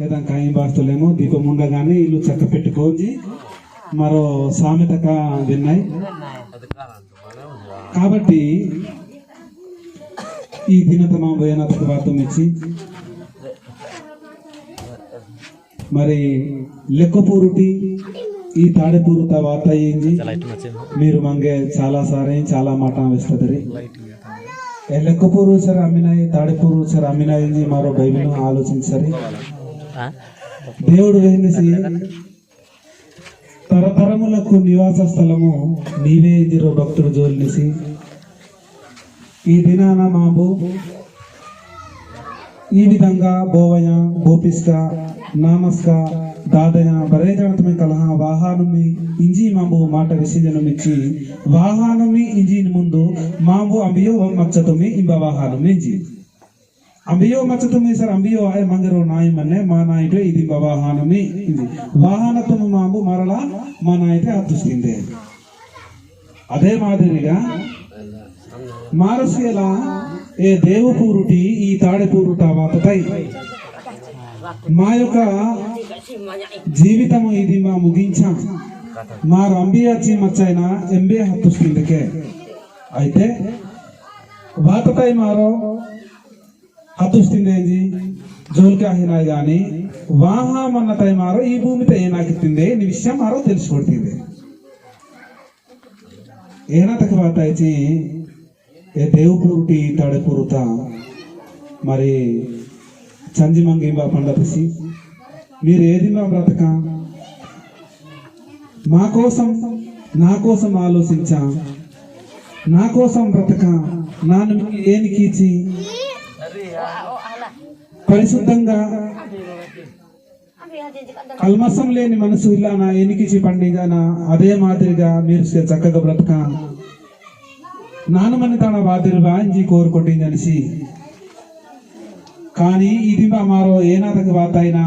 ఏదైనా కాయం బాస్తులేమో దీపం ఉండగానే ఇల్లు చక్క పెట్టుకోండి. మరో సామెతక విన్నాయి. కాబట్టి ఈ దినతమ భయనాథకు వార్తం ఇచ్చి మరి లెక్కపూరుటి ఈ తాడెపూరుత వార్త ఏంది? మీరు మంగే చాలా సారే చాలా మాట వేస్తుంది లెక్కపూరు సరే అమ్మినాయి తాడెపూరు సరే అమ్మినాయి మరో బైబిల్ ఆలోచించరి. దేవుడు వేసి తరతరములకు నివాస స్థలము నీవే ఇదిరో భక్తుడు జోలిసి ఈ దినాన మాబు ఈ విధంగా బోవయ గోపిస్క నామస్క దాదయ బరేజనతమి కలహ వాహనమి ఇంజి మాంబు మాట విసిజనమిచ్చి వాహనమి ఇంజిని ముందు మాంబు అభియోగం మచ్చతమి ఇంబ వాహనమి ఇంజి. అంబియో మచ్చతమి సర్ అంబియో ఆయ మంగరో నాయి మన్నే మా నాయిటే ఇది ఇంబ వాహనమి ఇది వాహనతము మాము మరల మా నాయితే అదృష్టిందే అదే మాదిరిగా మారసియల ఏ దేవుపూరుటి ఈ తాడెపూరుట వాతపై మా యొక్క జీవితము ఇది మా ముగించాం మా రంబియాచి మచ్చైన ఎంబీఏ హత్తుస్తుందికే అయితే వాతపై మారో హత్తుస్తుందేంది జోలికి అహినాయి గాని వాహమన్నతై తైమారో ఈ భూమితో ఏనాకిత్తిందే నీ విషయం మారో తెలిసికొడుతుంది ఏనాతకి వాత అయితే ఏ దేవుపూరుటి తడపురుత మరి చంజి మంగింబా పండపిసి మీరు ఏది మా బ్రతక? మా కోసం నా కోసం ఆలోచించా నా కోసం బ్రతక నాను ఏనికీచి పరిశుద్ధంగా కల్మసం లేని మనసు ఇలా నా ఎనికిచి పండిగానా అదే మాదిరిగా మీరు చక్కగా బ్రతక నానమని తన బాధ్యులు వాంచి కోరుకొట్టింది అనిసి కానీ ఇది మా మారో ఏనాతకు వాతైనా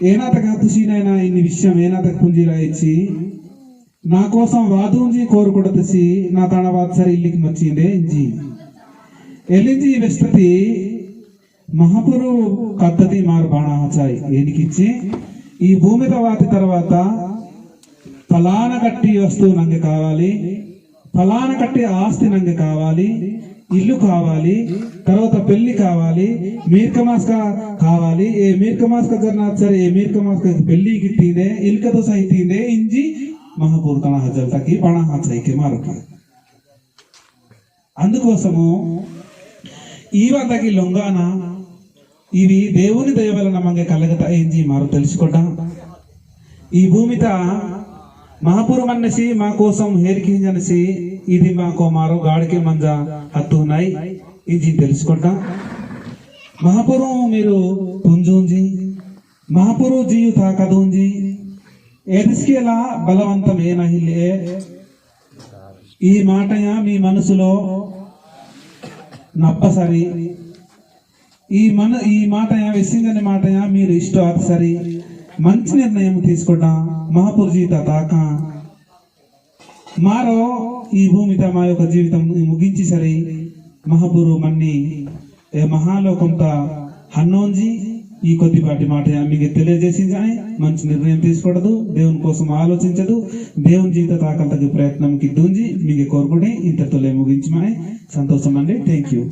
ఏనాతకు హత్తుసీనైనా ఇన్ని విషయం ఏనాతకు పుంజీలా ఇచ్చి నా కోసం వాదుంజి కోరుకొడతసి నా తన వాత్సరి ఇల్లికి మచ్చిందే ఇంజి ఎల్లింజి విస్తృతి మహాపురు కత్తది మారు బాణాచాయి ఏనికిచ్చి ఈ భూమి తర్వాత తర్వాత ఫలాన కట్టి వస్తువు నంగ కావాలి ఫలాన కట్టి ఆస్తి నంగ కావాలి ఇల్లు కావాలి తర్వాత పెళ్ళి కావాలి మీర్కమాస్క కావాలి ఏ మీర్కమాస్క జరనాథ్ సరే ఏ మీర్కమాస్క పెళ్ళి గిట్టిందే ఇల్కతో సైతిందే ఇంజి మహాపూర్ కణ హజల్తకి బణ హాచైకి అందుకోసము ఈ వద్దకి లొంగాన ఇవి దేవుని దయ వలన మంగ కలగత ఏంజి ఈ భూమిత మహాపురం అనేసి మా కోసం హేరికింజనసి ఇది మాకు మారు గాడికి మంజ హత్తున్నాయి. ఇది తెలుసుకుంటా. మహాపురం మీరు పుంజుంజి మహాపురు జీయు తాకదుంజి ఎదిస్కేలా బలవంతం ఏనహిల్లే ఈ మాటయా మీ మనసులో నప్పసరి. ఈ మన ఈ మాట విసింగని మాట మీరు ఇష్టం సరి. మంచి నిర్ణయం తీసుకుంటా మహాపురు జీవిత తాక మారో ఈ భూమిత మా యొక్క జీవితం ముగించి సరి. మహాపురు మన్ని ఏ మహాలోకంత హన్నోంజి. ఈ కొద్దిపాటి మాట మీకు తెలియజేసింది మంచి నిర్ణయం తీసుకోవడదు దేవుని కోసం ఆలోచించదు. దేవుని జీవిత తాకంతకి ప్రయత్నంకి దూంజి. మీకు కోరుకుని ఇంతటితో ముగించి సంతోషం అండి. Thank you